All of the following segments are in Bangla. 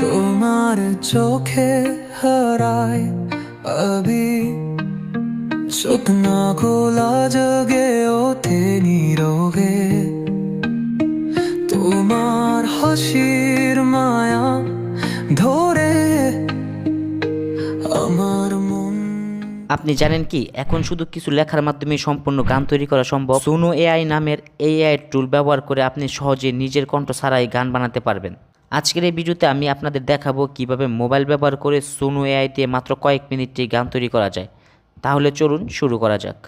তোমার চোখে হারায়। আবি চোখ খোলা জগে ওঠে নীরবে। তোমার হাসির মায়া ধরে আমার আপনি জানেন কি, এখন শুধু কিছু লেখার মাধ্যমে সম্পূর্ণ গান তৈরি করা সম্ভব। সুনো এআই নামের এআই টুল ব্যবহার করে আপনি সহজে নিজের কণ্ঠ ছাড়াই গান বানাতে পারবেন। আজকের এই ভিডিওতে আমি আপনাদের দেখাবো কীভাবে মোবাইল ব্যবহার করে সুনো এআই দিয়ে মাত্র কয়েক মিনিটে গান তৈরি করা যায়। তাহলে চলুন শুরু করা যাক।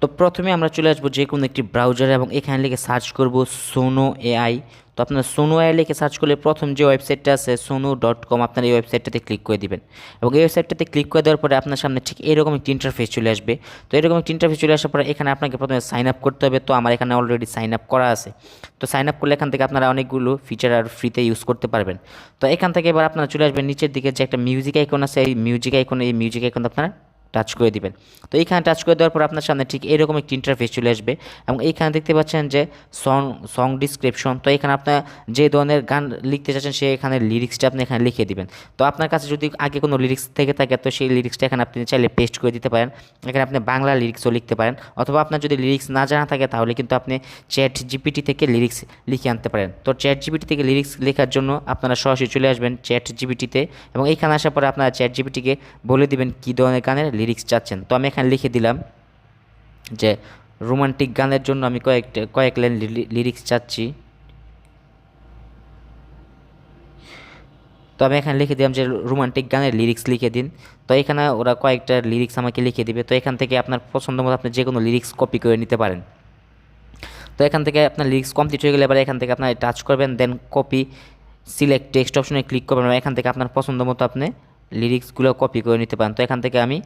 তো প্রথমে আমরা চলে আসব যে কোনো একটি ব্রাউজারে এবং এখানে লিখে সার্চ করব সোনো এআই। তো আপনার সোনো এআই লিখে সার্চ করলে প্রথম যে ওয়েবসাইটটা আছে সোনো ডট কম, আপনার এই ওয়েবসাইটটাতে ক্লিক করে দিবেন। এবং এই ওয়েবসাইটটাতে ক্লিক করে দেওয়ার পরে আপনার সামনে ঠিক এরকম একটি ইন্টারফেস চলে আসবে। তো এরকম একটি ইন্টারফেস চলে আসার পরে এখানে আপনাকে প্রথমে সাইন আপ করতে হবে। তো আমার এখানে অলরেডি সাইন আপ করা আছে। তো সাইন আপ করলে এখান থেকে আপনারা অনেকগুলো ফিচার আর ফ্রিতে ইউজ করতে পারবেন। তো এখান থেকে এবার আপনারা চলে আসবেন নিচের দিকে যে একটা মিউজিক আইকন আছে, এই মিউজিক আইকন এই মিউজিক আইকন আপনারা টাচ করে দিবেন। তো এইখানে টাচ করে দেওয়ার পর আপনার সামনে ঠিক এরকম একটি ইন্টারফেস চলে আসবে এবং এইখানে দেখতে পাচ্ছেন যে সং সং ডিসক্রিপশন তো এখানে আপনার যে ধরনের গান লিখতে চাচ্ছেন সে এখানে লিরিক্সটা আপনি এখানে লিখে দিবেন। তো আপনার কাছে যদি আগে কোনো লিরিক্স থেকে থাকে, তো সেই লিরিক্সটা এখানে আপনি চাইলে পেস্ট করে দিতে পারেন। এখানে আপনি বাংলা লিরিক্সও লিখতে পারেন। অথবা আপনার যদি লিরিক্স না জানা থাকে, তাহলে কিন্তু আপনি চ্যাট জিপিটি থেকে লিরিক্স লিখে আনতে পারেন। তো চ্যাট জিপিটি থেকে লিরিক্স লেখার জন্য আপনারা সরাসরি চলে আসবেন চ্যাট জিপিটিতে এবং এইখানে আসার পরে আপনারা চ্যাট জিপিটিকে বলে দিবেন কী ধরনের গানের লিরিক্স চাচ্ছেন। তো আমি এখানে লিখে দিলাম যে, রোমান্টিক গানের জন্য আমি কয়েকটা, কয়েক লাইন লিরিক্স চাচ্ছি। তো আমি এখানে লিখে দিলাম যে, রোমান্টিক গানের লিরিক্স লিখে দিন। তো এখানে ওরা কয়েকটা লিরিক্স আমাকে লিখে দিবে। তো এখান থেকে আপনার পছন্দ মতো আপনি যে কোনো লিরিক্স কপি করে নিতে পারেন। তো এখান থেকে আপনার লিরিক্স কমপ্লিট হয়ে গেলে এবার এখান থেকে আপনার টাচ করবেন দেন কপি সিলেক্ট টেক্সট অপশনে ক্লিক করবেন এখান থেকে আপনার পছন্দ মতো আপনি লিরিক্সগুলো কপি করে নিতে পারেন। তো এখান থেকে আমি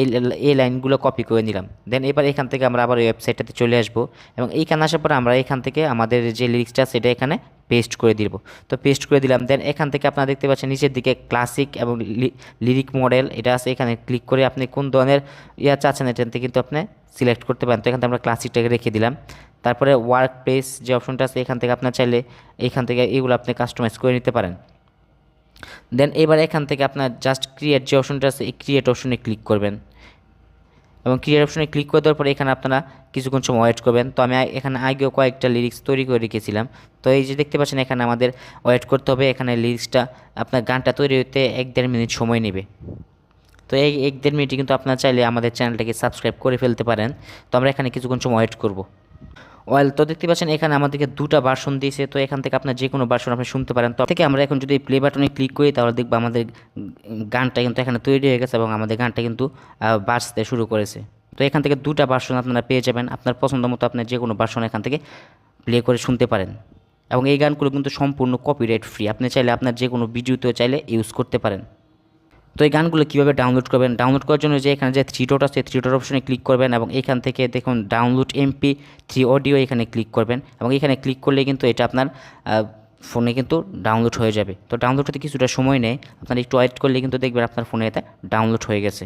এই এই লাইনগুলো কপি করে নিলাম। দেন এবার এখান থেকে আমরা আবার ওয়েবসাইটটাতে চলে আসব এবং এইখানে আসার পর আমরা এখান থেকে আমাদের যে লিরিক্সটা সেটা এখানে পেস্ট করে দিব। তো পেস্ট করে দিলাম। দেন এখান থেকে আপনারা দেখতে পাচ্ছেন নিচের দিকে ক্লাসিক এবং লিরিক মডেল এটা আছে। এখানে ক্লিক করে আপনি কোন ধরনের ইয়া চাচ্ছেন এটাতে কিন্তু আপনি সিলেক্ট করতে পারেন। তো এখান থেকে আমরা ক্লাসিকটাকে রেখে দিলাম। তারপরে ওয়ার্ক প্লেস যে অপশনটা আছে, এখান থেকে আপনার চাইলে এখান থেকে এগুলো আপনি কাস্টমাইজ করে নিতে পারেন। দেন এবার এখান থেকে আপনার জাস্ট ক্রিয়েট যে অপশনটা আছে, এই ক্রিয়েট অপশনে ক্লিক করবেন। এবং ক্রিয়েট অপশনে ক্লিক করে দেওয়ার পরে এখানে আপনারা কিছুক্ষণ সময় ওয়েট করবেন। তো আমি এখানে আগেও কয়েকটা লিরিক্স তৈরি করে রেখেছিলাম। তো এই যে দেখতে পাচ্ছেন, এখানে আমাদের ওয়েট করতে হবে। এখানে লিরিক্সটা আপনার গানটা তৈরি হতে এক দেড় মিনিট সময় নেবে। তো এই এক দেড় মিনিটে কিন্তু আপনারা চাইলে আমাদের চ্যানেলটাকে সাবস্ক্রাইব করে ফেলতে পারেন। তো আমরা এখানে কিছুক্ষণ সময় ওয়েট করব। ওয়েল তো দেখতে পাচ্ছেন, এখানে আমাদেরকে দুটা বাসন দিয়েছে। তো এখান থেকে আপনার যে কোনো ভার্সন আপনি শুনতে পারেন। তো থেকে আমরা এখন যদি প্লে বাটনে ক্লিক করি, তাহলে দেখব আমাদের গানটা কিন্তু এখানে তৈরি হয়ে গেছে এবং আমাদের গানটা কিন্তু বাজতে শুরু করেছে। তো এখান থেকে দুটা বাসন আপনারা পেয়ে যাবেন। আপনার পছন্দ মতো আপনি যে কোনো বাসন এখান থেকে প্লে করে শুনতে পারেন। এবং এই গানগুলো কিন্তু সম্পূর্ণ কপিরাইট ফ্রি আপনি চাইলে আপনার যে কোনো ভিডিওতেও চাইলে ইউজ করতে পারেন। তো এই গানগুলো কীভাবে ডাউনলোড করবেন? ডাউনলোড করার জন্য যে এখানে যে থ্রি ডট আছে থ্রি ডট অপশনে ক্লিক করবেন এবং এখান থেকে দেখুন ডাউনলোড এমপি থ্রি অডিও এখানে ক্লিক করবেন এবং এখানে ক্লিক করলে কিন্তু এটা আপনার ফোনে কিন্তু ডাউনলোড হয়ে যাবে। তো ডাউনলোড হতে কিছুটা সময় নেয়। আপনার একটু ওয়েট করলে কিন্তু দেখবেন আপনার ফোনে এটা ডাউনলোড হয়ে গেছে।